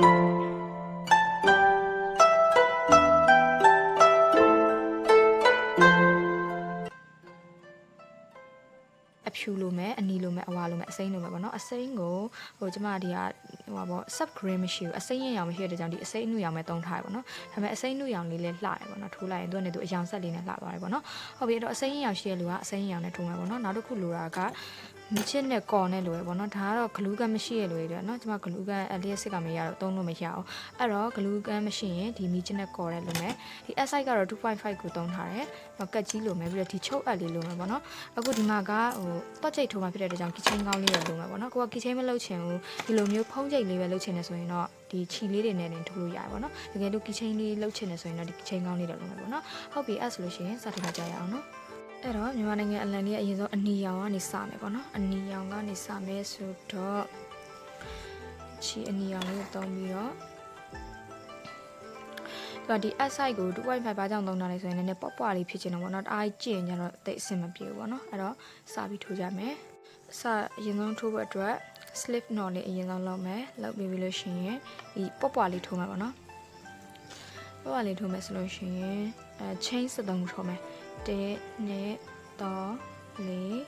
အဖြူလိုမဲ့အနီလိုမဲ့အဝါလိုမဲ့အစိမ်းလိုမဲ့ပေါ့နော်အစိမ်းကိုဟိုကျမဒီကဟိုပါပေါ့ sub green မရှိဘူးအစိမ်းရင်ရောင်မရှိတဲ့ကြောင့်ဒီအစိမ်းအနုရောင်ပဲတုံးထားရပေါ့နော်ဒါပေမဲ့အစိမ်းအနုရောင်လေးလည်းလှတယ်ပေါ့နော်ထိုးလိုက်ရင်သူကလည်းသူအရောင်ဆက်လေးနဲ့လှသွားတယ်ပေါ့နော်ဟုတ်ပြီအဲ့တော့အစိမ်းရင်ရောင်ရှိတဲ့လူကအစိမ်းရင်ရောင်နဲ့ထိုးမှာပေါ့နော်နောက်တစ်ခုလိုတာက မြချစ်နဲ့ကော်နဲ့လိုရပေါ့နော်ဒါကတော့ဂလူးကန်မရှိရလို့ရတယ်နော်ကျမဂလူးကန်အလျက်စစ်ကမရတော့သုံးလို့မရအောင်အဲ့တော့ဂလူးကန်မရှိရင်ဒီမြချစ်နဲ့ကော်နဲ့လိုမယ်ဒီ S size ကတော့2.5ကိုသုံးထားတယ်နောက်ကတ်ကြီးလိုမယ်ပြီးတော့ဒီချုပ်အပ်လေးလိုမယ်ပေါ့နော်အခုဒီမှာကဟိုတော့ချိတ်ထိုးမှဖြစ်တဲ့အတွက်ကြောင့် keychain ကောင်းလေးရလိုမယ်ပေါ့နော်ကိုက keychain မလုပ်ချင်ဘူးဒီလိုမျိုးဖုံးချိတ်လေးပဲလုပ်ချင်တယ်ဆိုရင်တော့ဒီခြီလေးတွေနဲ့တင်ထိုးလို့ရတယ်ပေါ့နော်တကယ်လို့ keychain လေးလုပ်ချင်တယ်ဆိုရင်တော့ဒီ keychain ကောင်းလေးတော့လုပ်မယ်ပေါ့နော်ဟုတ်ပြီအဲ့ဆိုလို့ရှိရင်စတင်ကြရအောင်နော် အဲ့တော့မြန်မာနိုင်ငံအလန်လေးအရင်ဆုံးအနီရောင်ကနေစမယ်ပေါ့နော်အနီရောင်ကနေစမယ်ဆိုတော့ခြီအနီရောင်လေးကိုသုံးပြီးတော့တော့ဒီ S site ကို2.5ဘာကြောင့်သုံးတာလဲဆိုရင်လည်းနည်းနည်းပေါ့ပွားလေးဖြစ်ချင်တော့ပေါ့နော်အားကြီးကျင်ကြတော့တိတ်အဆင်မပြေဘူးပေါ့နော်အဲ့တော့စပြီးထိုးကြမယ်စအရင်ဆုံးထိုးဖို့အတွက် slip knot လေးအရင်ဆုံးလုပ်မယ်လုပ်ပြီးပြီလို့ရှိရင်ဒီပေါ့ပွားလေးထိုးမှာပေါ့နော်ပေါ့ပွားလေးထိုးမယ်ဆိုလို့ရှိရင်အဲ chain 73ခုထိုးမယ် 1 2 3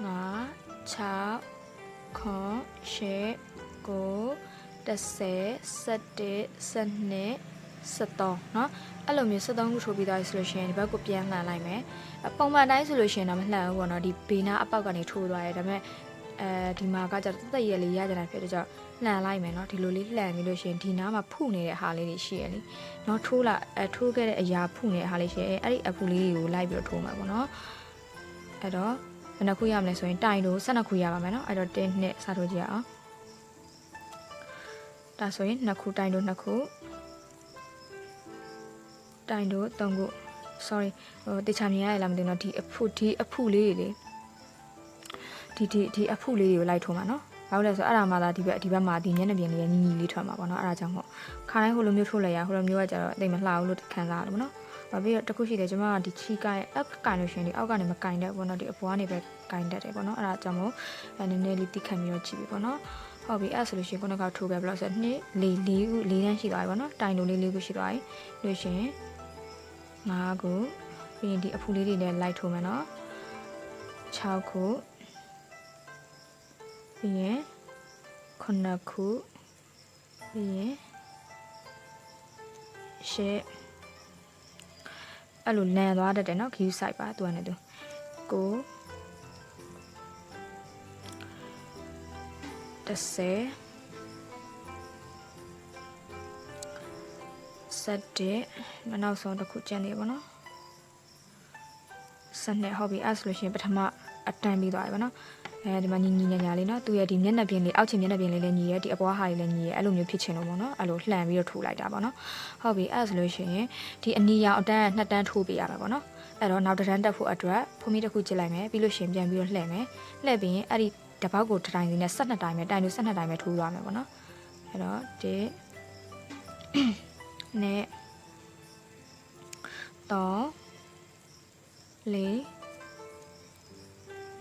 4 5 6 7 8 9 10 11 73เนาะအဲ့လိုမျိုး73ခုထိုးပြီးသားဆိုလို့ရှိရင်ဒီဘက်ကိုပြန်လှန်လိုက်မယ်အပုံမှန်တိုင်းဆိုလို့ရှိရင်တော့မလှန်ဘူးပေါ့နော်ဒီဘေးနာအပေါက်ကနေထိုးသွားတယ်ဒါပေမဲ့ အဲဒီမှာကကြတော့တက်တက်ရဲလေးရကြတာဖြစ်တဲ့ကြောင့်လှန်လိုက်မယ်เนาะဒီလိုလေးလှန်ပြီးလို့ရှိရင်ဒီနားမှာဖုနေတဲ့ဟာလေးတွေရှိရလေเนาะထိုးလာအဲထိုးခဲ့တဲ့အရာဖုနေတဲ့ဟာလေးရှိရဲအဲ့ဒီအဖူလေးတွေကိုလိုက်ပြီးတော့ထိုးမှာပေါ့နော်အဲ့တော့ဘယ်နှခုရမလဲဆိုရင်တိုင်တို့12ခုရပါမယ်เนาะအဲ့တော့1နှစ်စထိုးကြည့်ရအောင်ဒါဆိုရင်2ခုတိုင်တို့2ခု တိုင်တို့တုံးခု sorry ဟိုတခြားမြင်ရရလားမသိဘူးเนาะဒီအဖုဒီအဖုလေးတွေလေ ဒီဒီဒီအဖုလေးတွေကိုလိုက်ထိုးမှာနော်ဘာလို့လဲဆိုတော့အဲ့ဒါမှသာဒီဘက်ဒီဘက်မှာဒီညနေပြင်လေးရညီညီလေးထွက်မှာပေါ့နော်အဲ့ဒါကြောင့်မို့ခါတိုင်းဟိုလိုမျိုးထိုးလိုက်ရဟိုလိုမျိုးကကြတော့အိမ်မလှဘူးလို့ခံစားရတယ်ပေါ့နော်ဘာပြီးတော့တခုရှိတယ်ကျွန်မကဒီချီကိုင်အပ်ကိုင်လို့ရှင်ဒီအောက်ကနေမကိုင်တဲ့ပေါ့နော်ဒီအပေါ်ကနေပဲကိုင်တတ်တယ်ပေါ့နော်အဲ့ဒါကြောင့်မို့နည်းနည်းလေးတိခတ်ပြီးတော့ချီပြီးပေါ့နော်ဟုတ်ပြီအဲ့ဆိုလို့ရှိရင်ခုနကထိုးခဲ့ဘလို့ဆို2 4 4ခု4တန်းရှိသွားပြီပေါ့နော်တိုင်လိုလေး4ခုရှိသွားပြီလို့ရှင်5ခုပြီးရင်ဒီအဖူလေးတွေနဲ့လိုက်ထိုးမယ်နော်6ခု ပြီးရင်9ခုပြီးရင်ရှစ်အဲ့လိုလန်သွားတတ်တယ်နော် view site ပါသူကလည်းသူကို30ဆက်တဲ့နောက်ဆုံးတစ်ခုကျန်နေပါတော့စနေဟုတ်ပြီအဲ့ဆိုလို့ရှိရင်ပထမအတန်းပြီးသွားပြီပါနော် အဲဒီမှာညီညီညာညာလေးနော်သူရဲ့ဒီမျက်နှာပြင်လေးအောက်ချင်မျက်နှာပြင်လေးလည်းညီရဲ့ဒီအပွားဟာလေးလည်းညီရဲ့အဲ့လိုမျိုးဖြစ်ချင်လို့ပေါ့နော်အဲ့လိုလှန်ပြီးတော့ထိုးလိုက်တာပေါ့နော်ဟုတ်ပြီအဲ့ဆိုလို့ရှိရင်ဒီအနီရောင်အတန်းနှစ်တန်းထိုးပေးရမှာပေါ့နော်အဲ့တော့နောက်တစ်တန်းတက်ဖို့အတွက်ဖုံးမီတစ်ခုကြည့်လိုက်မယ်ပြီးလို့ရှိရင်ပြန်ပြီးတော့လှည့်မယ်လှည့်ပြီးရင်အဲ့ဒီတပောက်ကိုတစ်တိုင်းစီနဲ့12တိုင်းပဲတိုင်လို့12တိုင်းပဲထိုးသွားမယ်ပေါ့နော်အဲ့တော့ဒီနဲ့တော့လေး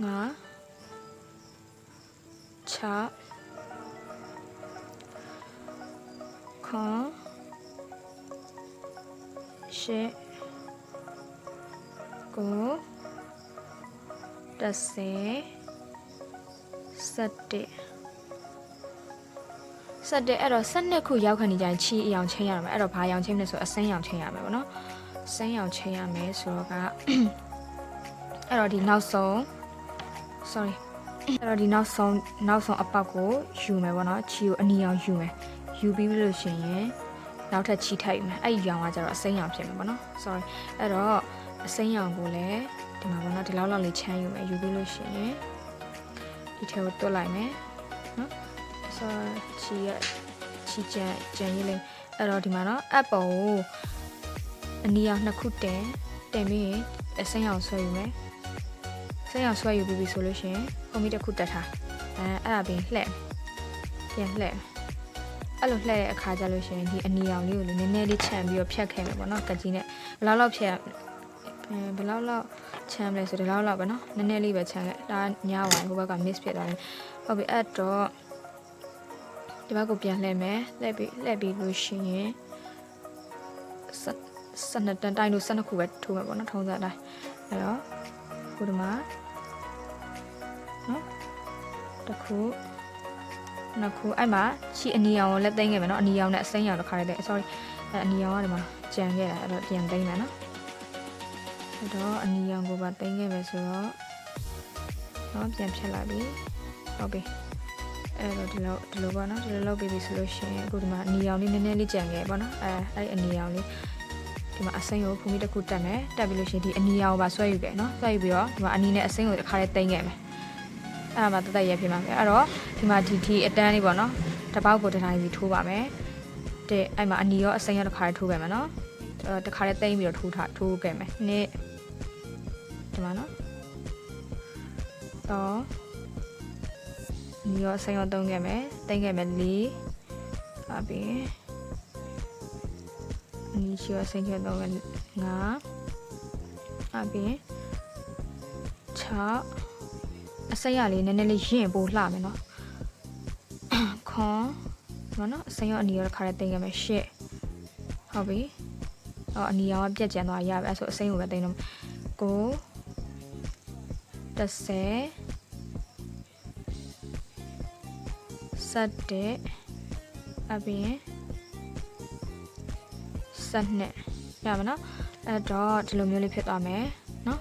ငါ ချခွန်ရှေကိုတဆေစက်တဲ့စက်တဲ့အဲ့တော့၁၂ခုရောက်ခဏကြရင်ချီအယောင်ချင်းရမှာအဲ့တော့ဘာရောင်ချင်းလဲဆိုအစင်းရောင်ချင်းရမယ်ပေါ့နော်စင်းရောင်ချင်းရမယ်ဆိုတော့ကအဲ့တော့ဒီနောက်ဆုံး sorry အဲ့တော့ဒီနောက်ဆုံးနောက်ဆုံးအပေါက်ကိုယူမယ်ပေါ့နော်ချီကိုအနီအောင်ယူမယ်ယူပြီးလို့ရှိရင်နောက်ထပ်ချီထပ်ယူမယ်အဲ့ဒီရောင်ကကျတော့အစိမ်းရောင်ဖြစ်မယ်ပေါ့နော် sorry အဲ့တော့အစိမ်းရောင်ကိုလည်းဒီမှာပေါ့နော်ဒီလောက်လောက်လေးချမ်းယူမယ်ယူပြီးလို့ရှိရင်ဒီထဲကိုတွတ်လိုက်မယ်နော်ဆိုချီရချီကြံကြံရေးလေးအဲ့တော့ဒီမှာနော်အပ်ပုံကိုအနီအောင်နှစ်ခုတင်တင်ပြီးရင်အစိမ်းအောင်ဆွဲယူမယ် စိမ်းအောင်ဆွဲယူပြီးပြီဆိုလို့ရှိရင်ပုံမီတစ်ခုတက်ထားအဲအဲ့ဒါပြီးလှဲ့ပြန်လှဲ့အဲ့လိုလှဲ့တဲ့အခါကျလို့ရှိရင်ဒီအနီအောင်လေးကိုလည်းနည်းနည်းလေးခြံပြီးတော့ဖြတ်ခဲ့မယ်ပေါ့နော်ကကြီးနဲ့ဘယ်လောက်လောက်ဖြတ်အဲဘယ်လောက်လောက်ခြံမလဲဆိုတော့ဒီလောက်လောက်ပဲနော်နည်းနည်းလေးပဲခြံခဲ့ဒါညားပါဟိုဘက်က miss ဖြစ်သွားတယ်ဟုတ်ပြီအဲ့တော့ဒီဘက်ကိုပြန်လှည့်မယ်လှည့်ပြီးလှည့်ပြီးလို့ရှိရင်ဆက်ဆက်နှစ်တန်းတိုင်းလို့ဆက်နှစ်ခုပဲထိုးမယ်ပေါ့နော်ထုံးစံအတိုင်းအဲ့တော့ ခုဒီမှာနော်တစ်ခုနှစ်ခုအဲ့မှာချီအနီအောင်ကိုလက်သိမ်းခဲ့မယ်နော်အနီအောင်နဲ့အစိမ်းအောင်တစ်ခါလေးသိမ်း sorry အဲ့အနီအောင်ကဒီမှာကြံခဲ့တာအဲ့တော့ပြန်သိမ်းမယ်နော်အဲ့တော့အနီအောင်ကိုပါသိမ်းခဲ့မယ်ဆိုတော့နော်ပြန်ဖြတ်လိုက်ပြီဟုတ်ပြီအဲ့တော့ဒီလိုဒီလိုပေါ့နော်ဒီလိုလုပ်ပြီးပြီဆိုလို့ရှိရင်အခုဒီမှာအနီရောင်လေးနည်းနည်းလေးကြံခဲ့ပေါ့နော်အဲအဲ့ဒီအနီရောင်လေး ဒီမှာအစိမ်းကိုဖုန်ကြီးတစ်ခုတက်မယ်တက်ပြီးလို့ရှိရင်ဒီအနီရောင်ကိုပါဆွဲယူခဲ့နော်ဆွဲယူပြီးတော့ဒီမှာအနီနဲ့အစိမ်းကိုတစ်ခါလေးတင်ခဲ့မယ်အဲ့ဒါမှတသက်ရဖြစ်မှာပဲအဲ့တော့ဒီမှာဒီဒီအတန်းလေးပေါ့နော်တစ်ပေါက်ကိုတစ်တိုင်းစီထိုးပါမယ်တဲ့အဲ့မှာအနီရောအစိမ်းရောတစ်ခါလေးထိုးခဲ့မယ်နော်အဲ့တစ်ခါလေးတင်ပြီးတော့ထိုးထားထိုးခဲ့မယ်နေ့ဒီမှာနော်တော့ဒီရောဆင်းရောသုံးခဲ့မယ်တင်ခဲ့မယ်လေးအပြင် ဒီချီရောဆင်းချက်သုံးခဲ့ငါအပြင်6အစိမ်းရလေးနည်းနည်းလေးရင့်ပို့လှမယ်နော်ခွန်မနော်အစိမ်းရောအနီရောတစ်ခါတည်းတင်ခဲ့မယ်ရှစ်ဟုတ်ပြီအော်အနီရောပြက်ကျန်သွားရပြီအဲ့ဆိုအစိမ်းကိုပဲတင်တော့ကို30ဆက်တဲ့အပြင် ဆက်နှစ်ရပါနော်အဲ့တော့ဒီလိုမျိုးလေးဖြစ်သွားမယ်နော်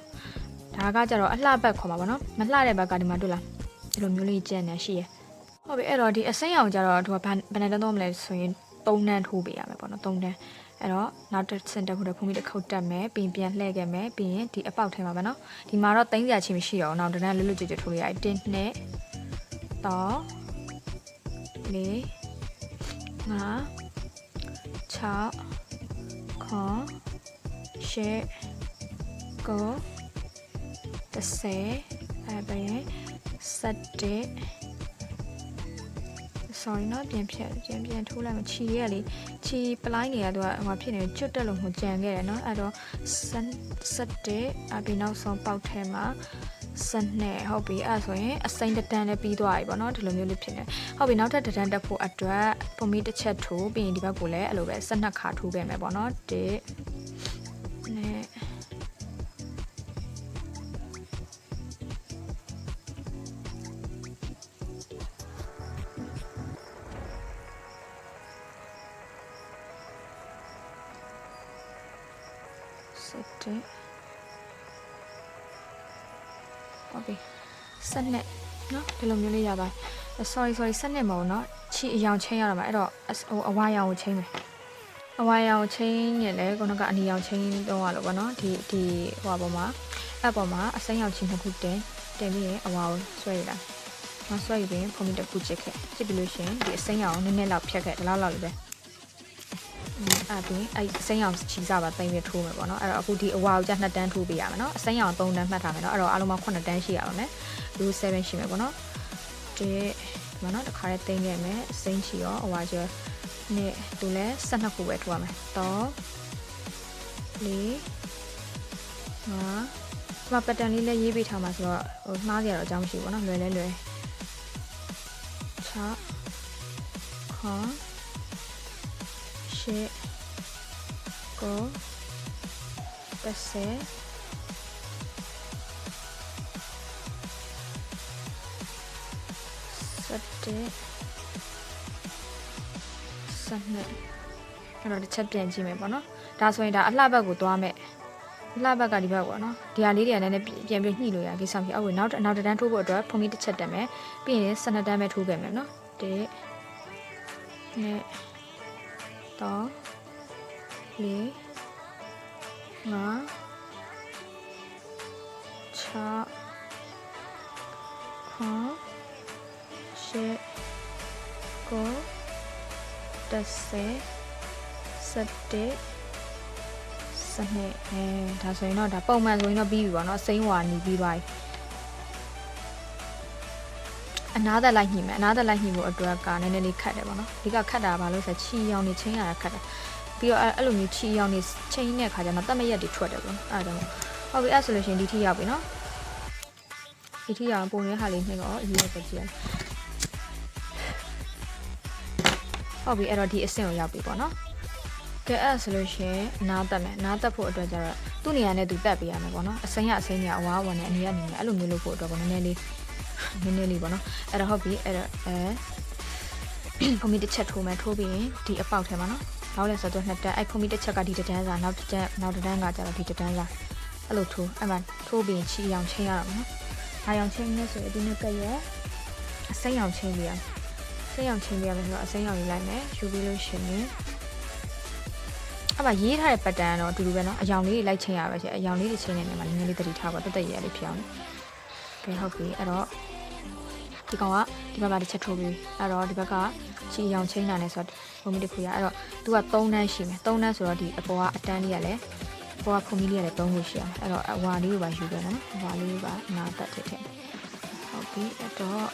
ဒါကကြတော့အလှဘက်ခေါ်မှာပါနော်မလှတဲ့ဘက်ကဒီမှာတွေ့လားဒီလိုမျိုးလေးကျန်နေရှိရယ်ဟုတ်ပြီအဲ့တော့ဒီအစိမ်းအောင်ကြတော့သူကဘယ်ဘယ်နဲ့တော့မလဲဆိုရင်၃နှန်းထိုးပေးရမယ်ပေါ့နော်၃နှန်းအဲ့တော့နောက်တစ်စင်တက်ဖို့တော့ဖုန်းကြီးတစ်ခုတ်တက်မယ်ပြီးရင်ပြန်လှည့်ခဲ့မယ်ပြီးရင်ဒီအပေါက်ထဲမှာပါနော်ဒီမှာတော့သိမ်းစရာချင်းမရှိတော့ဘူးနောက်တန်းလွတ်လွတ်ကျွတ်ကျွတ်ထိုးလိုက်ရတယ်1နှစ်တော့လေးငါ6 ခွန်ရှစ်ကို30အဲ့ပဲ7 sorry နော်ပြန်ဖြတ်ပြန်ပြန်ထိုးလိုက်မချီရလေချီပလိုင်းတွေကသူကဟိုဖြစ်နေကျွတ်တက်လို့ဟိုကြံခဲ့တယ်နော်အဲ့တော့7အပြီးနောက်ဆုံးပေါက်ထဲမှာ စနဲ့ဟုတ်ပြီအဲ့ဆိုရင်အစိမ့်တတန်းလည်းပြီးသွားပြီပေါ့နော်ဒီလိုမျိုးလေးဖြစ်နေဟုတ်ပြီနောက်ထပ်တတန်းတက်ဖို့အတွက်ပုံမီတစ်ချက်ထိုးပြီးရင်ဒီဘက်ကိုလည်းအဲ့လိုပဲ12ခါထိုးခဲ့မယ်ပေါ့နော်1 sorry sorry စနဲ့မဟုတ်နော်ချီအယောင်ချင်းရတော့မှာအဲ့တော့ဟိုအဝါရောင်ကိုချင်းမယ်အဝါရောင်ချင်းနဲ့လည်းခုနကအနီရောင်ချင်းတော့ရလို့ပေါ့နော်ဒီဒီဟိုအပေါ်မှာအဲ့ပေါ်မှာအစိမ်းရောင်ချင်းတစ်ခုတင်တင်ပြီးရင်အဝါကိုဆွဲရတာမဆွဲရင်ဖုန်မီတစ်ခုချစ်ခဲ့ချစ်ပြီးလို့ရှိရင်ဒီအစိမ်းရောင်နည်းနည်းလောက်ဖြတ်ခဲ့ဒီလောက်လောက်လေးပဲအဲ့ဒီအဲ့အစိမ်းရောင်ချီစားပါတင်ပြီးထိုးမယ်ပေါ့နော်အဲ့တော့အခုဒီအဝါကိုじゃနှစ်တန်းထိုးပေးရမယ်နော်အစိမ်းရောင်3တန်းမှတ်ထားမယ်နော်အဲ့တော့အားလုံးပေါင်း9တန်းရှိရအောင်မယ်လူ7ရှိမယ်ပေါ့နော် တဲ့မနော်တစ်ခါလေးတင်ခဲ့မယ်အစိမ်းချီရောအဝါကျော်နဲ့သူလည်း12ခုပဲထိုးရမယ်တော့လေးငါဒီမှာပတ်တန်လေးလည်းရေးပေးထားမှာဆိုတော့ဟိုမှားကြရတော့အကြောင်းမရှိဘူးပေါ့နော်လွယ်လဲလွယ်6ခွန်ရှစ်ကို30 17 12အဲ့တော့တစ်ချက်ပြန်ကြည့်မယ်ပေါ့နော်ဒါဆိုရင်ဒါအလှဘက်ကိုသွားမယ်အလှဘက်ကဒီဘက်ပေါ့နော်ဒီဟာလေးတွေကလည်းပြန်ပြီးညှိလို့ရကိစ္စဖြစ်အောက်ကိုနောက်နောက်တစ်တန်းထိုးဖို့အတွက်ဖုန်ကြီးတစ်ချက်တက်မယ်ပြီးရင်12တန်းပဲထိုးခဲ့မယ်နော်တဲ့နဲ့တော့လေးငါ6 ခွန်ရှစ်ကို30 17စနေအဲဒါဆိုရင်တော့ဒါပုံမှန်ဆိုရင်တော့ပြီးပြီပေါ့နော်စိမ့်ဝါနီးပြီးသွားပြီအနားသက်လိုက်ညှိမယ်အနားသက်လိုက်ညှိဖို့အတွက်ကနည်းနည်းလေးခတ်တယ်ပေါ့နော်ဒီကခတ်တာဘာလို့ဆိုချီရောင်နေချင်းရတာခတ်တယ်ပြီးတော့အဲ့လိုမျိုးချီရောင်နေချင်းတဲ့ခါကျတော့တက်မရက်တွေထွက်တယ်ပေါ့အဲ့ဒါကြောင့်ဟုတ်ပြီအဲ့ဆိုလို့ရှိရင်ဒီထိရောက်ပြီနော်ဒီထိရောက်ပုံရဟာလေးနှိမ့်တော့အရေးပဲကြည့်ရ ဟုတ်ပြီအဲ့တော့ဒီအဆင့်ကိုရောက်ပြီပေါ့နော်ကဲအဲ့ဒါဆိုလို့ရှရင်နားတက်မယ်နားတက်ဖို့အတွက်ကျတော့သူ့နေရာနဲ့သူတက်ပေးရမယ်ပေါ့နော်အစိမ်းကအစိမ်းကြီးအဝါဝင်နဲ့အနေရအနေနဲ့အဲ့လိုမျိုးလုပ်ဖို့အတွက်ပေါ့နည်းနည်းလေးနည်းနည်းလေးပေါ့နော်အဲ့တော့ဟုတ်ပြီအဲ့တော့အဲကွန်မီတစ်ချက်ထိုးမယ်ထိုးပြီးရင်ဒီအပေါက်ထဲမှာနော်နောက်လဲဆိုတော့နှစ်တန်းအဲ့ကွန်မီတစ်ချက်ကဒီတစ်တန်းစာနောက်တစ်တန်းနောက်တစ်တန်းကကျတော့ဒီတစ်တန်းစာအဲ့လိုထိုးအဲ့မှာထိုးပြီးရင်ချီအောင်ချင်းရအောင်နော်အားအောင်ချင်းနေဆိုရင်ဒီနေ့ကရက်အစိမ်းအောင်ချင်းလေးရ စိမ်းအောင်ချင်းလေးရမယ်ဆိုတော့အစိမ်းအောင်ရေးလိုက်မယ်ယူပြီးလို့ရှိရင်အဲ့မှာရေးထားတဲ့ပတ်တန်ကတော့အတူတူပဲเนาะအယောင်လေးတွေလိုက်ချင်းရပါရှင့်အယောင်လေးတွေချင်းနေတယ်မှာနည်းနည်းလေးတတိထားပါတက်တက်ရရလေးဖြစ်အောင်ကဲဟုတ်ပြီအဲ့တော့ဒီကောင်ကဒီဘက်မှာတစ်ချက်ထိုးပြီးအဲ့တော့ဒီဘက်ကချီအယောင်ချင်းတာနဲ့ဆိုတော့ဘုံမီတစ်ခုရအဲ့တော့သူက3တန်းရှိမယ်3တန်းဆိုတော့ဒီအပေါ်ကအတန်းလေးရလဲအပေါ်ကဖုန်မီလေးရလဲ3ခုရှိအောင်အဲ့တော့အဝါလေးကိုပါယူခဲ့နော်အဝါလေးကနာတက်ထည့်ထည့်ဟုတ်ပြီအဲ့တော့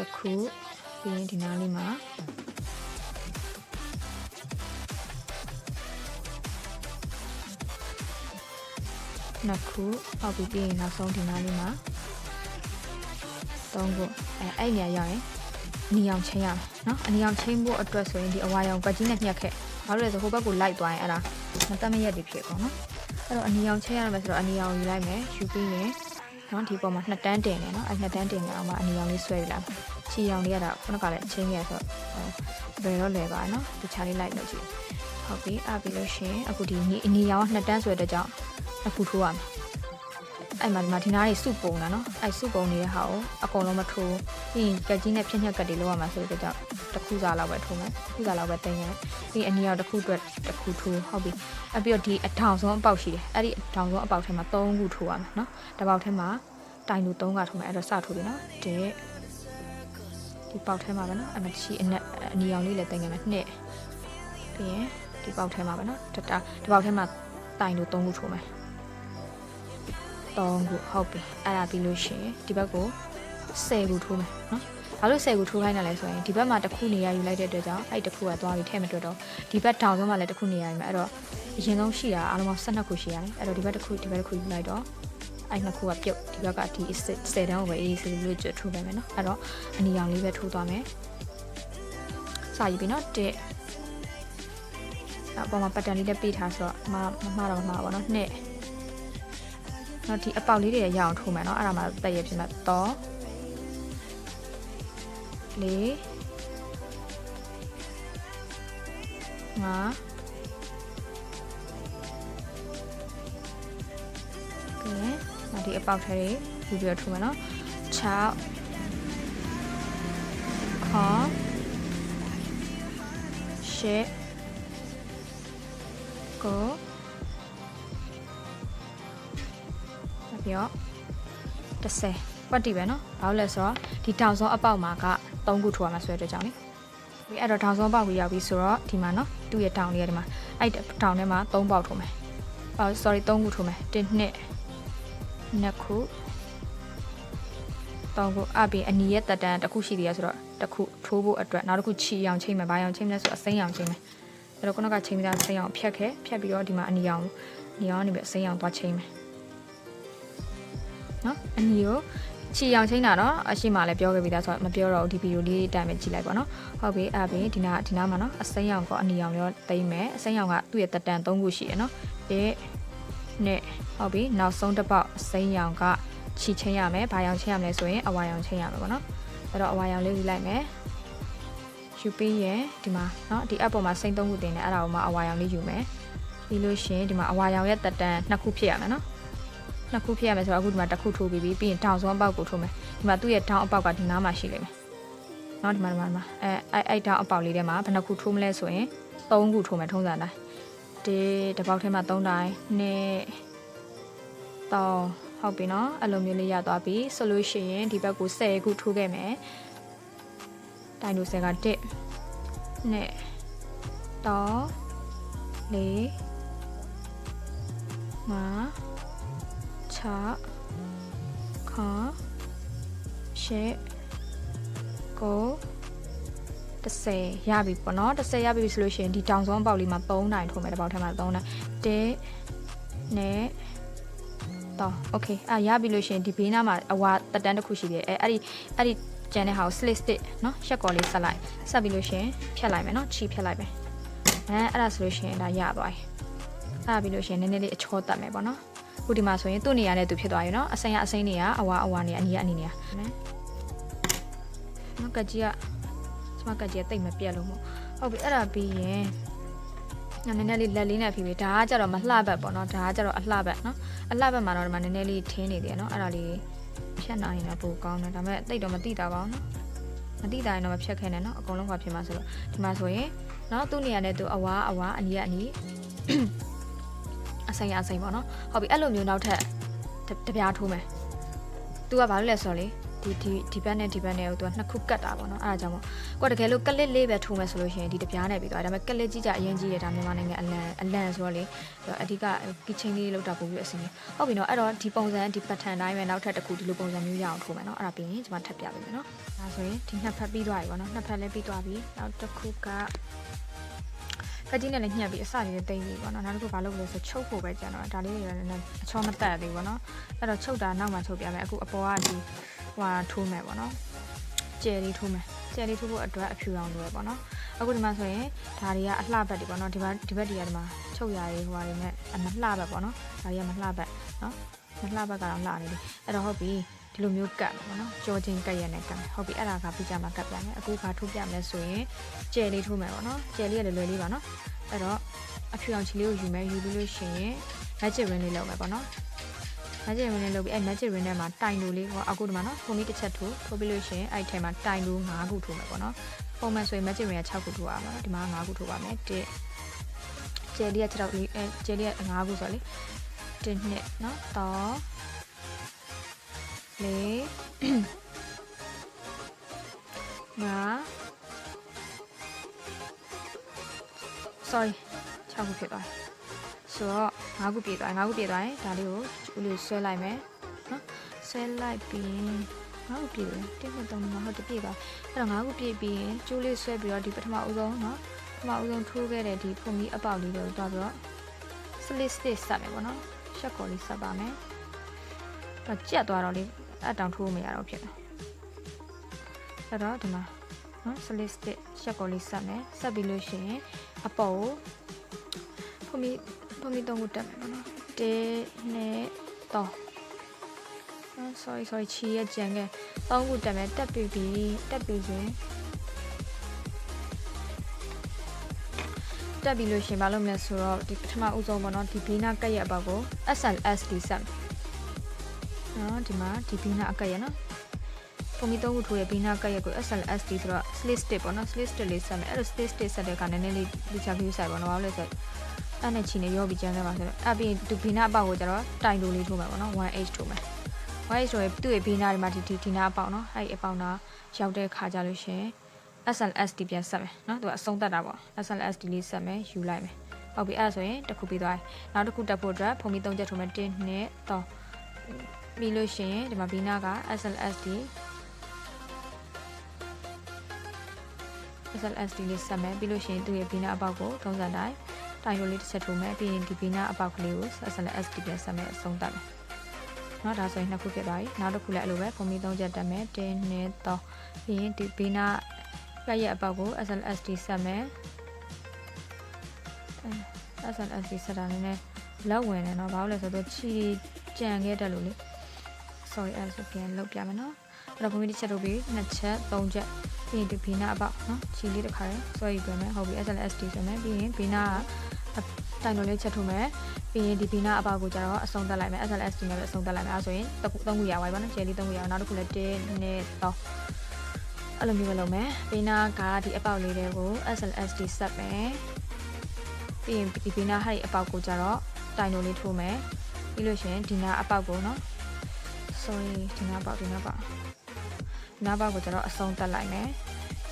တစ်ခုပြီးရင်ဒီနားလေးမှာနှစ်ခုဟုတ်ပြီပြီးရင်နောက်ဆုံးဒီနားလေးမှာသုံးခုအဲအဲ့နေရာရောက်ရင်အနီအောင်ချင်းရမယ်နော်အနီအောင်ချင်းဖို့အတွက်ဆိုရင်ဒီအဝါရောင်ကတ်ကြီးနဲ့ညှက်ခဲ့ဘာလို့လဲဆိုဟိုဘက်ကိုလိုက်သွားရင်အဲ့ဒါမတတ်မရက်တွေဖြစ်ကုန်နော်အဲ့တော့အနီအောင်ချင်းရမယ်ဆိုတော့အနီအောင်ယူလိုက်မယ်ယူပြီးရင်နော်ဒီပေါ်မှာနှစ်တန်းတင်နေနော်အဲ့နှစ်တန်းတင်နေအောင်မှအနီအောင်လေးဆွဲယူလိုက် ချီအောင်လေးကတော့ခုနကလည်းချင်းခဲ့ဆိုတော့ဘယ်တော့လဲပါနော်တခြားလေးလိုက်လို့ကြည့်ဟုတ်ပြီအပြီးလို့ရှိရင်အခုဒီအနီအောင်နှစ်တန်းဆွဲတဲ့ကြောင့်အခုထိုးရမယ်အဲ့မှာဒီမှာဒီနားတွေစုပုံတာနော်အဲ့စုပုံနေတဲ့ဟာကိုအကုန်လုံးမထိုးပြီးရင်ကက်ကြီးနဲ့ဖြည့်ညက်ကတ်တွေလောက်ရမှာဆိုတဲ့ကြောင့်တစ်ခုစားလောက်ပဲထိုးမယ်တစ်ခုစားလောက်ပဲတင်ရတယ်ပြီးအနီအောင်တစ်ခုအတွက်တစ်ခုထိုးဟုတ်ပြီအပြီးတော့ဒီအထောင်ဆုံးအပေါက်ရှိတယ်အဲ့ဒီအထောင်ဆုံးအပေါက်ထဲမှာ၃ခုထိုးရမယ်နော်တစ်ပေါက်ထဲမှာတိုင်လူ၃ကထိုးမယ်အဲ့တော့စထိုးပြီနော်တဲ့ ဒီပေါက်ထဲမှာပဲနော်အမချီအနက်အနီအောင်လေးလည်းတင်ရမယ်နှစ်ပြီးရင်ဒီပေါက်ထဲမှာပဲနော်တတာဒီပေါက်ထဲမှာတိုင်လူ၃ခုထိုးမယ်3ခုဟုတ်ပြီအဲ့ဒါပြီးလို့ရှိရင်ဒီဘက်ကို10ခုထိုးမယ်နော်ဘာလို့10ခုထိုးခိုင်းတာလဲဆိုရင်ဒီဘက်မှာတစ်ခုနေရာယူလိုက်တဲ့အတွက်ကြောင့်အဲ့တစ်ခုကသွားပြီးထဲမတွက်တော့ဒီဘက်တောင်ဆုံးမှာလည်းတစ်ခုနေရာယူမယ်အဲ့တော့အရင်ဆုံးရှိတာအားလုံးပေါင်း12ခုရှိရတယ်အဲ့တော့ဒီဘက်တစ်ခုဒီဘက်တစ်ခုယူလိုက်တော့ အဲ့နှစ်ခုကပြုတ်ဒီဘက်ကဒီ10တန်းကိုပဲအေးစေးလို့ကျွတ်ထိုးပေးမယ်နော်အဲ့တော့အနီရောင်လေးပဲထိုးသွားမယ်စာရည်ပြီနော်တဲ့အပေါ်မှာပတ်တန်လေးလည်းပေးထားဆိုတော့မမမှားတော့မမှားပါတော့နှစ်နော်ဒီအပေါက်လေးတွေရအောင်ထိုးမယ်နော်အဲ့ဒါမှတက်ရဖြစ်မှာတော့လေးငါ ဒါဒီအပေါက်ထဲတွေယူပြီးတော့ထိုးမယ်နော်6ခါရှစ်ကိုပြီးတော့30ပတ်တီပဲနော်ဘာလို့လဲဆိုတော့ဒီတောင်စောအပေါက်မှာက3ခုထိုးရမှာဆိုတဲ့အတွက်ကြောင့်လေဒီအဲ့တော့တောင်စောပေါက်ကိုရောက်ပြီဆိုတော့ဒီမှာနော်သူ့ရဲ့တောင်လေးကဒီမှာအဲ့တောင်ထဲမှာ3ပေါက်ထိုးမယ်အော် sorry 3ခုထိုးမယ်1 2 2ခုတောင်ကိုအပြင်အနီရဲ့တက်တန်တစ်ခုရှိသေးရဆိုတော့တစ်ခုထိုးဖို့အတွက်နောက်တစ်ခုချီအောင်ချိန်မယ်ဘာအောင်ချိန်မလဲဆိုတော့အစိမ်းအောင်ချိန်မယ်အဲ့တော့ခုနကချိန်ပြီးသားစိမ်းအောင်ဖြတ်ခဲ့ဖြတ်ပြီးတော့ဒီမှာအနီအောင်နီအောင်နေပြီးအစိမ်းအောင်သွားချိန်မယ်နော်အနီကိုချီအောင်ချင်းတာနော်အရှိမလည်းပြောခဲ့ပြီးသားဆိုတော့မပြောတော့ဒီဗီဒီယိုလေးတိုင်ပဲကြည့်လိုက်ပါနော်ဟုတ်ပြီအဲ့ပြင်ဒီနာဒီနာမှာနော်အစိမ်းရောင်ကအနီရောင်ရောတိမ့်မယ်အစိမ်းရောင်ကသူ့ရဲ့တက်တန်၃ခုရှိရနော်ဒီ နဲ့ဟုတ်ပြီနောက်ဆုံးတစ်ပေါက်အစိမ်းရောင်ကချီချင်းရမယ်ဘာရောင်ချင်းရမလဲဆိုရင်အဝါရောင်ချင်းရမယ်ပေါ့နော်အဲ့တော့အဝါရောင်လေးယူလိုက်မယ်ယူပြီးရင်ဒီမှာနော်ဒီအပ်ပေါ်မှာစိမ့်သုံးခုတင်တယ်အဲ့ဒါကိုမှအဝါရောင်လေးယူမယ်ပြီးလို့ရှိရင်ဒီမှာအဝါရောင်ရဲ့တက်တန်နှစ်ခုဖြစ်ရမယ်နော်နှစ်ခုဖြစ်ရမယ်ဆိုတော့အခုဒီမှာတစ်ခုထိုးပြီးပြီးပြီးရင်တောင်ဆုံးအပေါက်ကိုထိုးမယ်ဒီမှာသူ့ရဲ့တောင်အပေါက်ကဒီနားမှာရှိလိမ့်မယ်နော်ဒီမှာဒီမှာဒီမှာအဲအဲ့အဲ့တောင်အပေါက်လေးထဲမှာဘယ်နှခုထိုးမလဲဆိုရင်၃ခုထိုးမယ်ထုံးစံတိုင်း ဒီတစ်ပေါက်ထဲမှာ၃တိုင်းနဲ့တောင်ဟုတ်ပြီနော်အဲ့လိုမျိုးလေးရသွားပြီဆိုလို့ရှိရင်ဒီဘက်ကို10ခုထိုးခဲ့မယ်တိုင်တို့10က1နဲ့တောင်လေးငါ6ခရှစ်ကို 30ရပြီပေါ့နော်30ရပြီဆိုလို့ရှိရင်ဒီတောင်ဆုံးအပေါက်လေးမှာ3နိုင်ထိုးမယ်တစ်ပေါက်ထဲမှာ3နိုင်1နဲ့တော့โอเคအာရပြီလို့ရှိရင်ဒီဘေးနားမှာအဝါတက်တန်းတစ်ခုရှိသေးတယ်အဲအဲ့ဒီအဲ့ဒီ ကျန်တဲ့ဟာကို slit stick เนาะရှက်ကော်လေးဆက်လိုက်ဆက်ပြီးလို့ရှရင်ဖြတ်လိုက်မယ်เนาะချီဖြတ်လိုက်မယ်အဲအဲ့ဒါဆိုလို့ရှရင်ဒါရသွားပြီအဲ့ဒါပြီးလို့ရှရင်နည်းနည်းလေးအချောတက်မယ်ပေါ့နော်ခုဒီမှာဆိုရင်သူ့နေရာနဲ့သူဖြစ်သွားပြီเนาะအစိမ်းကအစိမ်းနေရအဝါအဝါနေအနီးကအနီးနေရနော်နော်ကကြီးက ကျမကကြီးကတိတ်မပြတ်လို့မို့ဟုတ်ပြီအဲ့ဒါပြီးရင်နည်းနည်းလေးလက်လေးနဲ့ဖြီးပြီးဒါကကြတော့မလှဘက်ပေါ့နော်ဒါကကြတော့အလှဘက်နော်အလှဘက်မှာတော့ဒီမှာနည်းနည်းလေးထင်းနေတယ်နော်အဲ့ဒါလေးဖြတ်နိုင်ရင်တော့ပိုကောင်းတယ်ဒါပေမဲ့တိတ်တော့မတိတာပါဘူးနော်မတိတာရင်တော့မဖြတ်ခဲနဲ့နော်အကုန်လုံးကဖြစ်မှာဆိုတော့ဒီမှာဆိုရင်နော်သူ့နေရာနဲ့သူအဝါအဝါအနီးကအနီးအဆိုင်အဆိုင်ပေါ့နော်ဟုတ်ပြီအဲ့လိုမျိုးနောက်ထပ်တပြားထိုးမယ်သူကဘာလို့လဲဆိုတော့လေ ဒီဒီဒီဘက်နဲ့ဒီဘက်နဲ့ကိုသူကနှစ်ခုကတ်တာပေါ့နော်အဲ့ဒါကြောင့်မို့ကိုကတကယ်လို့ကလစ်လေးပဲထိုးမယ်ဆိုလို့ရှိရင်ဒီတပြားနဲ့ပြီးသွားတယ်ဒါပေမဲ့ကလစ်ကြီးကြအရင်ကြီးတယ်ဒါမြန်မာနိုင်ငံအလန်အလန်ဆိုတော့လေအဓိကကီချင်းလေးလောက်တာပို့ပြီးအဆင်ပြေဟုတ်ပြီနော်အဲ့တော့ဒီပုံစံဒီ pattern တိုင်းပဲနောက်ထပ်တစ်ခုဒီလိုပုံစံမျိုးရအောင်ထိုးမယ်နော်အဲ့ဒါပြီးရင်ကျွန်မထပ်ပြပေးမယ်နော်ဒါဆိုရင်ဒီနှစ်ဖက်ပြီးသွားပြီပေါ့နော်နှစ်ဖက်လည်းပြီးသွားပြီနောက်တစ်ခုကကကြီးနဲ့လည်းညှက်ပြီးအစလေးတိမ့်ပြီပေါ့နော်နောက်တစ်ခုဘာလုပ်လို့ဆိုချုပ်ဖို့ပဲကြံတော့ဒါလေးတွေလည်းနည်းနည်းအချောမတက်သေးဘူးပေါ့နော်အဲ့တော့ချုပ်တာနောက်မှချုပ်ပြမယ်အခုအပေါ်ကဒီ ဟိုဟာထိုးမယ်ပေါ့နော်ကျယ်လေးထိုးမယ်ကျယ်လေးထိုးဖို့အတွက်အဖြူရောင်လိုရပေါ့နော်အခုဒီမှာဆိုရင်ဒါတွေကအလှဘက်တွေပေါ့နော်ဒီဘက်ဒီဘက်တွေကဒီမှာချုပ်ရရေးဟိုဟာတွေနဲ့အမလှဘက်ပေါ့နော်ဒါတွေကမလှဘက်နော်မလှဘက်ကတော့လှနေပြီအဲ့တော့ဟုတ်ပြီဒီလိုမျိုးကတ်ပေါ့နော်ကြောချင်းကတ်ရနဲ့ကတ်ဟုတ်ပြီအဲ့ဒါကပြီးကြမှာကတ်ပြမယ်အခုကထိုးပြမယ်ဆိုရင်ကျယ်လေးထိုးမယ်ပေါ့နော်ကျယ်လေးကလည်းလွယ်လေးပါနော်အဲ့တော့အဖြူအောင်ချီလေးကိုယူမယ်ယူပြီးလို့ရှိရင် magic ring လေးလုပ်မယ်ပေါ့နော် magic ring လေးလုပ်ပြီးအဲ magic ring ထဲမှာတိုင်လိုလေးဟောအခုဒီမှာနော်ဖုန်းမီတစ်ချက်ထိုးထိုးပြီးလို့ရှိရင်အဲ့ထဲမှာတိုင်လို5ခုထိုးမယ်ပေါ့နော်ပုံမှန်ဆိုရင် magic ring က6ခုထိုးရမှာနော်ဒီမှာ5ခုထိုးပါမယ်1ကျယ်လေးက6လေးအဲကျယ်လေးက5ခုဆိုတော့လေ1နှစ်နော်တော့လေးငါ sorry 6ခုဖြစ်သွားတယ် ဆိုတော့5ခုပြည့်သွားတယ်5ခုပြည့်သွားရင်ဒါလေးကိုဦးလေးဆွဲလိုက်မယ်နော်ဆွဲလိုက်ပြီးရင်5ခုပြည့်တယ်တင်းမတုံးမှာဟုတ်တယ်ပြည့်သွားအဲ့တော့5ခုပြည့်ပြီးရင်ကျိုးလေးဆွဲပြီးတော့ဒီပထမဦးဆုံးနော်ပထမဦးဆုံးထိုးခဲ့တဲ့ဒီဖုန်ကြီးအပေါက်လေးတွေကိုတွားပြီးတော့ slit stitch ဆက်မယ်ပေါ့နော်ရှက်ကော်လေးဆက်ပါမယ်တော့ကြက်သွားတော့လေအတောင်ထိုးမရတော့ဖြစ်တယ်အဲ့တော့ဒီမှာနော် slit stitch ရှက်ကော်လေးဆက်မယ်ဆက်ပြီးလို့ရှိရင်အပေါ်ကိုဖုန်ကြီး ဖုန်ကြီးတုံးကိုတက်မယ်ပေါ့နော်တေးနဲ့တော့ sorry sorry ချီရဲ့ကြံခဲ့တောင်းခုတက်မယ်တက်ပြီပြီတက်ပြီရင်တက်ပြီလို့ရှင်ဘာလုပ်မလဲဆိုတော့ဒီပထမဦးဆုံးပေါ့နော်ဒီဘီနာကက်ရဲ့အပေါက်ကို SLSD ဆက်နော်ဒီမှာဒီဘီနာအကက်ရဲ့နော်ပုံမီသုံးခုထိုးရဲ့ဘီနာကက်ရဲ့ကို SLSD ဆိုတော့ slit stick ပေါ့နော် slit stick လေးဆက်မယ်အဲ့လို slit stick ဆက်တဲ့ကနည်းနည်းလေးဒီချာပြီးဆိုင်ပေါ့နော်ဘာလို့လဲဆိုတော့ အဲ့နဲ့ချီနေရောပြီးကျန်းခဲ့ပါဆိုတော့အပြင်ဒီဘီနာအပေါက်ကိုကျတော့တိုင်လိုလေးထိုးမယ်ပေါ့နော် 1H ထိုးမယ် white ဆိုရင်သူ့ရဲ့ဘေးနားတွေမှာဒီဒီဒီနာအပေါက်နော်အဲ့ဒီအပေါက်နာရောက်တဲ့ခါကြလို့ရှင် SLSD ပြန်ဆက်မယ်နော်သူကအဆုံးသက်တာပေါ့ SLSD လေးဆက်မယ်ယူလိုက်မယ်ဟုတ်ပြီအဲ့ဒါဆိုရင်တစ်ခုပြီးသွားပြီနောက်တစ်ခုတက်ဖို့အတွက်ဖုန်ပြီး၃ချက်ထုံးမယ်1နဲ့3ပြီးလို့ရှင်ဒီမှာဘေးနားက SLSD SLSD လေးဆက်မယ်ပြီးလို့ရှင်သူ့ရဲ့ဘေးနားအပေါက်ကိုသုံးစံတိုင်း တိုင်လိုလေးတစ်ချက်ထုံးမယ်ပြီးရင်ဒီဘေးနားအပေါက်ကလေးကို SLSD ပြန်ဆက်မယ်အဆုံးသတ်မယ်เนาะဒါဆိုရင်နှစ်ခုဖြစ်သွားပြီနောက်တစ်ခုလည်းအဲ့လိုပဲပုံပြီး၃ချက်တက်မယ်1နဲ့3ပြီးရင်ဒီဘေးနာကရဲ့အပေါက်ကို SLSD ဆက်မယ် SLSD ဆက်တာနည်းနည်းလက်ဝင်နေเนาะဘာလို့လဲဆိုတော့ချီကြံခဲ့တယ်လို့လေ sorry အဲ့ဒါဆိုပြန်လုပ်ပြမယ်เนาะအဲ့တော့ပုံပြီးတစ်ချက်တို့ပြီးနှစ်ချက်သုံးချက် ပြီးရင်ဒီဘေးနားအပေါက်နော်ခြေလေးတစ်ခါရယ်ဆွဲယူပေးမယ်ဟုတ်ပြီအဲ့ဒါလည်း SD ဆိုမယ်ပြီးရင်ဘေးနားကတိုင်တော်လေးချက်ထုတ်မယ်ပြီးရင်ဒီဘေးနားအပေါက်ကိုကျတော့အဆုံးတက်လိုက်မယ် SLS နဲ့ပဲအဆုံးတက်လိုက်မယ်အဲဆိုရင်တခုသုံးခုရပါပြီပေါ့နော်ခြေလေးသုံးခုရအောင်နောက်တစ်ခုလည်း1နဲ့3အဲ့လိုမျိုးပဲလုပ်မယ်ဘေးနားကဒီအပေါက်လေးတွေကို SLS ဒီဆက်မယ်ပြီးရင်ဒီဘေးနားဟာဒီအပေါက်ကိုကျတော့တိုင်တော်လေးထိုးမယ်ပြီးလို့ရှိရင်ဒီနားအပေါက်ကိုနော် sorry ဒီနားအပေါက်ဒီနားအပေါက် နားပါကိုကျွန်တော်အဆုံးတက်လိုက်မယ်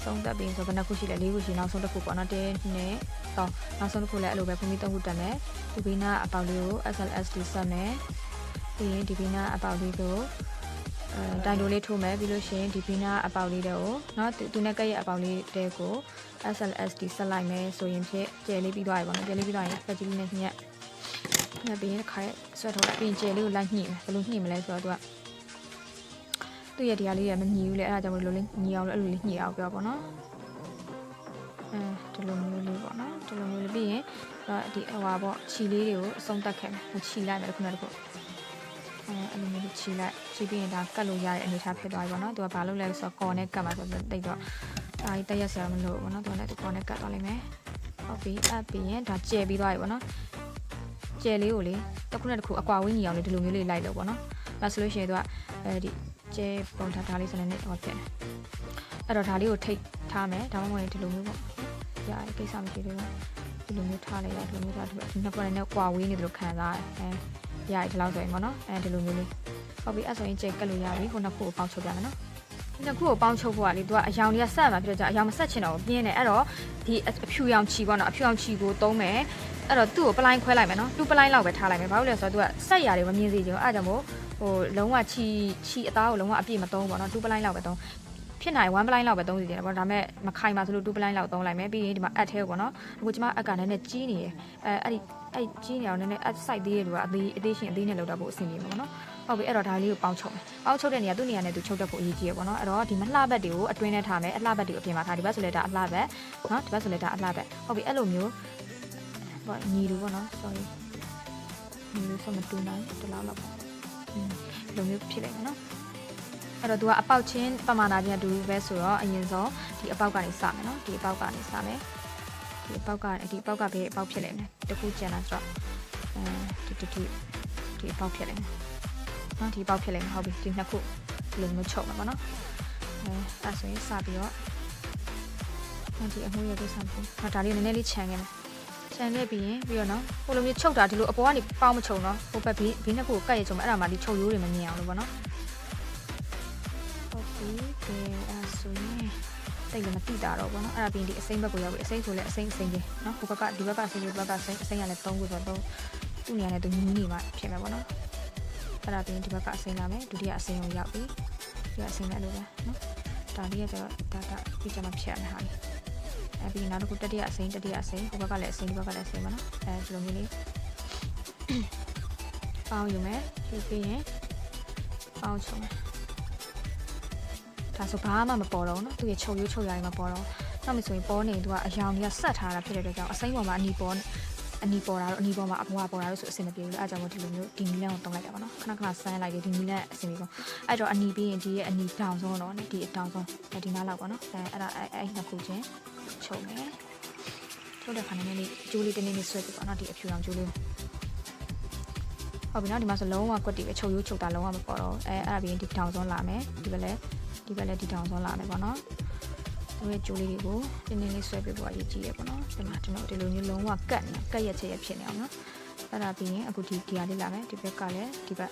ဆုံးတက်ပြီးဆိုဘယ်နှခုရှိလဲ၄ခုရှိနောက်ဆုံးတစ်ခုပေါ့နော်တင်းနဲ့တော့နောက်ဆုံးတစ်ခုလည်းအဲ့လိုပဲဖုန်ကြီး၃ခုတက်မယ်ဒီဘီနာအပေါက်လေးကို SLSD ဆက်မယ်ပြီးရင်ဒီဘီနာအပေါက်လေးကိုအဲတိုင်တိုလေးထိုးမယ်ပြီးလို့ရှိရင်ဒီဘီနာအပေါက်လေးတွေကိုနော်သူနဲ့ကက်ရဲ့အပေါက်လေးတွေကို SLSD ဆက်လိုက်မယ်ဆိုရင်ဖြစ်ကျယ်လေးပြီးသွားပြီပေါ့နော်ကျယ်လေးပြီးသွားရင်ဖက်ကြီးလေးနဲ့ညက်ညက်ပြီးရင်တစ်ခါဆွဲထုတ်လိုက်ပြီးရင်ကျယ်လေးကိုလိုက်ညှိမယ်ဘယ်လိုညှိမလဲဆိုတော့သူက သူ့ရဲ့ဒီဟာလေးရမညီဘူးလေအဲ့ဒါကြောင့်မလို့လေးညီအောင်လို့အဲ့လိုလေးညီအောင်ပြောပါတော့အဲဒီလိုမျိုးလေးပေါ့နော်ဒီလိုမျိုးလေးပြီးရင်ဒီဟိုဟာပေါ့ခြီလေးတွေကိုအဆုံးတက်ခဲ့မယ်ခြီလိုက်မယ်ခုနကတည်းကအဲအဲ့လိုမျိုးလေးခြီလိုက်ခြီပြီးရင်ဒါကတ်လို့ရတဲ့အနေအထားဖြစ်သွားပြီပေါ့နော်သူကဘာလုပ်လဲဆိုတော့ကော်နဲ့ကတ်မှာဆိုတော့တိတ်တော့ဒါကြီးတက်ရက်ဆရာမလို့ပေါ့နော်သူကလည်းကော်နဲ့ကတ်သွားလိမ့်မယ်ဟုတ်ပြီအပ်ပြီးရင်ဒါကျဲပြီးသွားပြီပေါ့နော်ကျဲလေးကိုလေတစ်ခုနဲ့တစ်ခုအကွာဝင်းညီအောင်လေဒီလိုမျိုးလေးလိုက်လို့ပေါ့နော်ဒါဆိုလို့ရှိရင်သူကအဲဒီ ကျဲပုံထားဒါလေးစနေနဲ့ဟောဖြစ်တယ်အဲ့တော့ဒါလေးကိုထိတ်ထားမယ်ဒါမှမဟုတ်ရင်ဒီလိုမျိုးပေါ့ရရကိစ္စမရှိသေးဘူးဒီလိုမျိုးထားလိုက်ရဒီလိုမျိုးထားဒီနှစ်ပတ်နဲ့ကွာဝေးနေတယ်လို့ခံစားရတယ်အဲရရဒီလောက်ဆိုရင်ပေါ့နော်အဲဒီလိုမျိုးလေးဟုတ်ပြီအဲ့ဆိုရင်ကျဲကက်လို့ရပြီခုနှစ်ခုကိုပေါင်းချုပ်ပြမယ်နော်ဒီနှစ်ခုကိုပေါင်းချုပ်ဖို့ကလေသူကအယောင်တွေကဆက်မှာဖြစ်တော့ကြအယောင်မဆက်ချင်တော့ပြင်းနေအဲ့တော့ဒီအဖြူရောင်ချီပေါ့နော်အဖြူရောင်ချီကိုသုံးမယ်အဲ့တော့သူ့ကိုပလိုင်းခွဲလိုက်မယ်နော်သူ့ပလိုင်းလောက်ပဲထားလိုက်မယ်ဘာလို့လဲဆိုတော့သူကဆက်ရတွေမမြင်စေချင်ဘူးအဲ့ဒါကြောင့်မို့ ဟိုလုံးဝချီချီအသားကိုလုံးဝအပြည့်မသုံးဘူးပေါ့နော်သူ့ပလိုင်းလောက်ပဲသုံးဖြစ်နိုင်1ပလိုင်းလောက်ပဲသုံးစီတယ်ပေါ့ဒါပေမဲ့မခိုင်ပါဆိုလို့2ပလိုင်းလောက်သုံးလိုက်မယ်ပြီးရင်ဒီမှာအက်ထဲကိုပေါ့နော်အခုကျမအက်ကနည်းနည်းကြီးနေရယ်အဲအဲ့ဒီအဲ့ကြီးနေအောင်နည်းနည်းအက်ဆိုင်သေးရတူကအသေးအသေးရှင်အသေးနဲ့လောက်တော့ဖို့အဆင်ပြေမှာပေါ့နော်ဟုတ်ပြီအဲ့တော့ဒါလေးကိုပေါင်းချုပ်မယ်ပေါင်းချုပ်တဲ့နေရာသူ့နေရာနဲ့သူချုပ်တတ်ဖို့အရေးကြီးရပေါ့နော်အဲ့တော့ဒီမလှဘက်တွေကိုအတွင်းထဲထားမယ်အလှဘက်တွေကိုအပြင်မှာထားဒီဘက်ဆိုလဲဒါအလှဘက်နော်ဒီဘက်ဆိုလဲဒါအလှဘက်ဟုတ်ပြီအဲ့လိုမျိုးဟိုညီလူပေါ့နော် sorry ညီလူဆိုမတူနိုင်တလောက်လောက်ပေါ့อืม ဒီလိုမျိုးဖြစ်လိုက်မယ်နော်အဲ့တော့သူကအပေါက်ချင်းပမာဏချင်းအတူတူပဲဆိုတော့အရင်ဆုံးဒီအပေါက်ကနေစမယ်နော်ဒီအပေါက်ကနေစမယ်ဒီအပေါက်ကဒီအပေါက်ကဘေးအပေါက်ဖြစ်လိမ့်မယ်တခုကျန်တာဆိုတော့အဲဒီဒီဒီဒီအပေါက်ဖြစ်လိမ့်မယ်နော်ဒီအပေါက်ဖြစ်လိမ့်မယ်ဟုတ်ပြီဒီနှစ်ခုဒီလိုမျိုးချုပ်မှာပေါ့နော်အဲအဲ့ဆိုရင်စပြီးတော့ဒီအမှုရကိစ္စပေါ့။ဒါလေးနည်းနည်းလေးခြံခဲ့မယ်။ ခြံခဲ့ပြီးရင်ပြီးတော့နော်ဟိုလိုမျိုးချုပ်တာဒီလိုအပေါ်ကနေပေါင်းမချုံနော်။ဟိုဘက်ဘေးဘေးနှစ်ခုကိုကတ်ရချုံမယ်အဲ့ဒါမှဒီချုပ်ရိုးတွေမမြင်အောင်လို့ပေါ့နော်။ဟုတ်ပြီ။ကဲအဲ့ဆိုရင်တိတ်လည်းမတိတာတော့ပေါ့နော်။အဲ့ဒါပြီးရင်ဒီအစိမ့်ဘက်ကိုရောက်ပြီ။အစိမ့်ဆိုလဲအစိမ့်အစိမ့်ကြီးနော်။ဟိုဘက်ကဒီဘက်ကအစိမ့်ဒီဘက်ကအစိမ့်အစိမ့်ရလဲ၃ခုဆိုတော့သူ့နေရာနဲ့သူညီးနေမှဖြစ်မယ်ပေါ့နော်။အဲ့ဒါပြီးရင်ဒီဘက်ကအစိမ့်လာမယ်။ဒုတိယအစိမ့်ကိုရောက်ပြီ။ဒီကအစိမ့်လည်းအဲ့လိုပဲနော်။ဒါလေးကကျတော့ဒါကပြီးကြမှာဖြစ်ရမယ်ဟာလေး။ အဲပြီးနောက်တစ်ခုတတိယအစိမ်းတတိယအစိမ်းဟိုဘက်ကလည်းအစိမ်းဒီဘက်ကလည်းအစိမ်းပါနော်အဲဒီလိုမျိုးလေးပေါင်းယူမယ်ပြီးပြီးရင်ပေါင်းချုံမယ်ဒါဆိုဘာမှမပေါ်တော့ဘူးနော်သူရဲ့ချုပ်ရိုးချုပ်ရည်မပေါ်တော့နောက်မှဆိုရင်ပေါ်နေသူကအယောင်ကြီးဆက်ထားတာဖြစ်တဲ့အတွက်ကြောင့်အစိမ်းပေါ်မှာအနီပေါ်အနီပေါ်တာတော့အနီပေါ်မှာအပွားပေါ်တာလို့ဆိုအဆင်မပြေဘူးလေအဲကြောင့်မို့ဒီလိုမျိုးဒီနီလန်ကိုတုံးလိုက်တာပါနော်ခဏခဏဆန်းလိုက်တယ်ဒီနီလန်အဆင်ပြေပေါ့အဲ့တော့အနီပြီးရင်ဒီရဲ့အနီတောင်ဆုံးတော့ဒီအတောင်ဆုံးဒီနားလောက်ပါနော်အဲအဲ့ဒါအဲ့အဲ့နှစ်ခုချင်း ချုပ်မယ်ချုပ်တဲ့ခါနည်းနည်းလေးကျိုးလေးတင်းတင်းလေးဆွဲပြပါနော်ဒီအဖြူအောင်ကျိုးလေးဟုတ်ပြီနော်ဒီမှာဆိုလုံးဝကွက်တီပဲချုပ်ရိုးချုပ်တာလုံးဝမပေါ်တော့အဲအဲ့ဒါပြီးရင်ဒီတောင်ဆုံးလာမယ်ဒီဘက်လည်းဒီဘက်လည်းဒီတောင်ဆုံးလာမယ်ပေါ့နော်သူရဲ့ကျိုးလေးတွေကိုတင်းတင်းလေးဆွဲပြဖို့အရေးကြီးရပေါ့နော်ဒီမှာကျွန်တော်ဒီလိုမျိုးလုံးဝကတ်နေကတ်ရက်ချက်ရဖြစ်နေအောင်နော်အဲ့ဒါပြီးရင်အခုဒီဒီဟာလေးလာမယ်ဒီဘက်ကလည်းဒီဘက်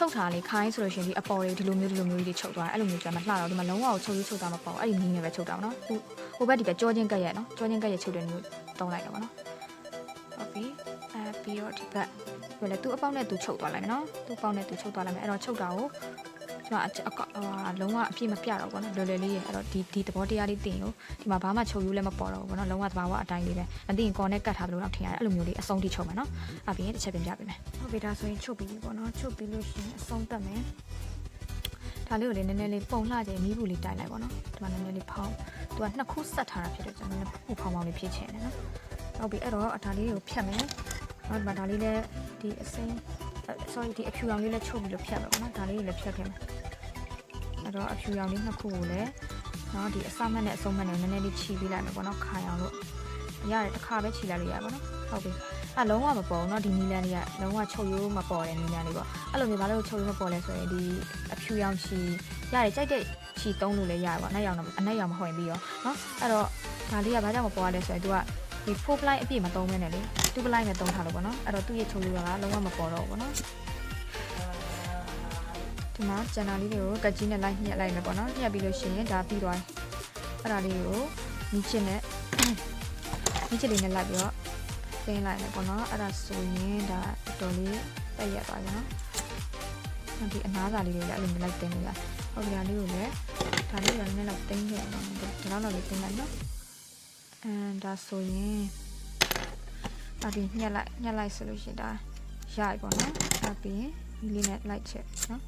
ချုပ်ထားလေခိုင်းဆိုလို့ရှိရင်ဒီအပေါ်တွေဒီလိုမျိုးဒီလိုမျိုးကြီးချုပ်သွားတယ်အဲ့လိုမျိုးကြမှာလှတော့ဒီမှာလုံးဝချုပ်ရေးချုပ်တာမပေါ့အဲ့ဒီနီးနေပဲချုပ်တာပါနော်ဟိုဟိုဘက်ဒီဘက်ကြောချင်းကက်ရဲ့နော်ကြောချင်းကက်ရဲ့ချုပ်တဲ့မျိုးတုံးလိုက်တော့ပါနော်ဟုတ်ပြီအဲပြီးတော့ဒီဘက်ဘယ်လဲသူ့အပေါက်နဲ့သူချုပ်သွားလိုက်မယ်နော်သူ့အပေါက်နဲ့သူချုပ်သွားလိုက်မယ်အဲ့တော့ချုပ်တာကို ကျွန်မအကဟာလုံးဝအပြည့်မပြတော့ဘူးနော်လွယ်လွယ်လေးရဲ့အဲ့တော့ဒီဒီသဘောတရားလေးသိရင်ကိုဒီမှာဘာမှချုပ်ယူလည်းမပေါ်တော့ဘူးနော်လုံးဝသဘာဝအတိုင်းလေးပဲမသိရင်ကော်နဲ့ကတ်ထားသလိုတော့ထင်ရတယ်အဲ့လိုမျိုးလေးအဆုံးထိချုပ်မယ်နော်အပြင်တစ်ချက်ပြင်ပြပေးမယ်ဟုတ်ပြီဒါဆိုရင်ချုပ်ပြီးပြီပေါ့နော်ချုပ်ပြီးလို့ရှိရင်အဆုံးတက်မယ်ဒါလေးကိုလည်းနည်းနည်းလေးပုံလှကြမီးဘူးလေးတိုက်လိုက်ပေါ့နော်ဒီမှာနည်းနည်းလေးဖောင်းသူကနှစ်ခုဆက်ထားတာဖြစ်တဲ့ကြောင့်နည်းနည်းဖူဖောင်းဖောင်းလေးဖြစ်ချင်တယ်နော်ဟုတ်ပြီအဲ့တော့ဒါလေးကိုဖြတ်မယ်နောက်ဒီမှာဒါလေးလည်းဒီအစိမ်း sorry ဒီအဖြူရောင်လေးလည်းချုပ်ပြီးလို့ဖြတ်မယ်ပေါ့နော်ဒါလေးကိုလည်းဖြတ်ခဲ့မယ်အဲ့တော့အဖြူရောင်လေးနှစ်ခုကိုလည်းနော်ဒီအစမတ်နဲ့အဆုံးမတ်နဲ့နည်းနည်းလေးခြီးပေးလိုက်မယ်ပေါ့နော်ခိုင်အောင်လို့ရတယ်တစ်ခါပဲခြီးလိုက်လို့ရပါတော့ဟုတ်ပြီအဲ့လုံးဝမပေါ်ဘူးเนาะဒီနီလန်လေးကလုံးဝချုပ်ရိုးမပေါ်တဲ့နီလန်လေးပေါ့အဲ့လိုမျိုးဘာလို့ချုပ်ရိုးမပေါ်လဲဆိုရင်ဒီအဖြူရောင်ခြီးရတယ်ကြိုက်တဲ့ခြီးတုံးလို့လည်းရတယ်ပေါ့အနက်ရောင်တော့အနက်ရောင်မဟုတ်ရင်ပြီးရောเนาะအဲ့တော့ဒါလေးကဘာကြောင့်မပေါ်ရလဲဆိုရင် तू ကဒီ4 ply အပြည့်မသုံးမဲနဲ့လေ 2 ply နဲ့သုံးထားလို့ပေါ့နော်အဲ့တော့သူ့ရဲ့ချုပ်ရိုးကလုံးဝမပေါ်တော့ဘူးပေါ့နော်ဒီမှာကျန်တာလေးတွေကိုကတ်ကြီးနဲ့လိုက်ညှက်လိုက်မယ်ပေါ့နော်ညှက်ပြီးလို့ရှိရင်ဒါပြီးသွားပြီအဲ့ဒါလေးကိုနီးချစ်နဲ့နီးချစ်လေးနဲ့လိုက်ပြီးတော့သိမ်းလိုက်မယ်ပေါ့နော်အဲ့ဒါဆိုရင်ဒါတော်တော်လေးတက်ရက်သွားပြီနော်ဒီအနားစာလေးတွေလည်းအဲ့လိုမျိုးလိုက်တင်လို့ရဟုတ်ကဲ့ဒါလေးကိုလည်းဒါလေးကိုလည်းနည်းနည်းလောက်တင်းခဲ့အောင်ဒါလောက်တော့လေးတင်းလိုက်နော်အဲဒါဆိုရင် အပြင်ညက်လိုက်ညက်လိုက်ဆိုလို့ရှိရင်ဒါရပြီပေါ့နော်အပြင်ဒီလေးနဲ့လိုက်ချက်နော်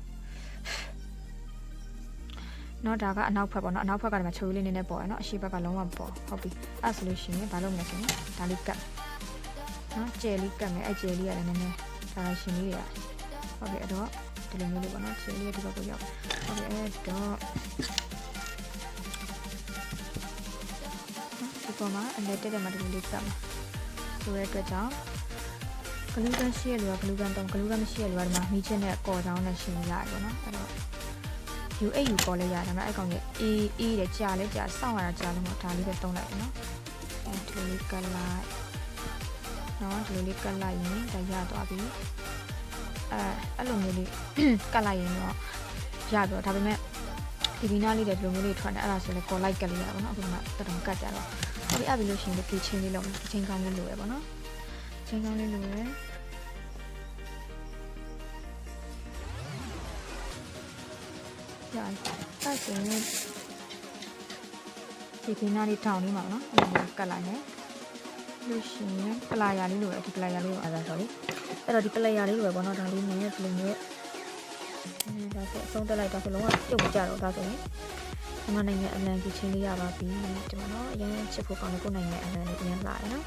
နော်ဒါကအနောက်ဖက်ပေါ့နော်အနောက်ဖက်ကဒီမှာချိုးလေးနည်းနည်းပေါ်ရနော်အရှိဘက်ကလုံးဝမပေါ်ဟုတ်ပြီအဲ့ဆိုလို့ရှိရင်ဘာလုပ်မလဲဆိုရင်ဒါလေးကတ်နော်ကျယ်လေးကတ်မယ်အဲ့ကျယ်လေးရတယ်နည်းနည်းဒါရှင်လေးရဟုတ်ပြီအဲ့တော့ဒီလိုမျိုးလေးပေါ့နော်ကျယ်လေးဒီဘက်ကိုရောက်ဟုတ်ပြီအဲ့တော့ဒီပေါ်မှာအလဲတက်တဲ့မှာဒီလိုလေးကတ်မှာ ဆိုတဲ့အတွက်ကြောင့်ဂလူးကန်ရှိရလူကဂလူးကန်တုံးဂလူးကန်မရှိရလူကဒီမှာမီးချင်းနဲ့ကော်ချောင်းနဲ့ရှင်ရတယ်ပေါ့နော်အဲ့တော့ယူအိတ်ယူပေါ်လဲရတယ်ဒါပေမဲ့အဲ့ကောင်ကြီးအေးအေးတယ်ကြာလဲကြာစောင့်ရတာကြာလို့မဟုတ်ဒါလေးပဲတုံးလိုက်တယ်နော်အဲဒီလိုလေးကတ်လိုက်နော်ဒီလိုလေးကတ်လိုက်ရင်ဒါရသွားပြီအဲအဲ့လိုမျိုးလေးကတ်လိုက်ရင်တော့ရပြီတော့ဒါပေမဲ့ဒီဘီနာလေးတွေဒီလိုမျိုးလေးထွက်တယ်အဲ့ဒါဆိုလဲကော်လိုက်ကတ်လေးရပါတော့အခုမှတော်တော်ကတ်ကြတော့ ဟုတ်ပြီအဲ့ပြီလို့ရှိရင်ဒီချင်းလေးလုံးချင်းကောင်းလေးလိုရပါတော့ချင်းကောင်းလေးလိုရရတယ်အဲ့ဆိုရင်ဒီဘီနာလေးထောင်လေးမှာနော်အဲ့လိုကတ်လိုက်မယ်လို့ရှိရင်ပလာယာလေးလိုရဒီပလာယာလေးကိုအားသာဆိုလေအဲ့တော့ဒီပလာယာလေးလိုပဲပေါ့နော်ဒါလေးနဲ့ဒီလိုမျိုးအဲဒါဆိုအဆုံးတက်လိုက်တာဆိုလုံးဝပြုတ်မကြတော့ဒါဆိုရင် မနိုင်ငံအလံကြီးချင်းလေးရပါပြီဒီမှာတော့အရင်ချစ်ဖို့ကောင်းတဲ့ကိုနိုင်ငံအလံလေးအရင်လာတယ်နော်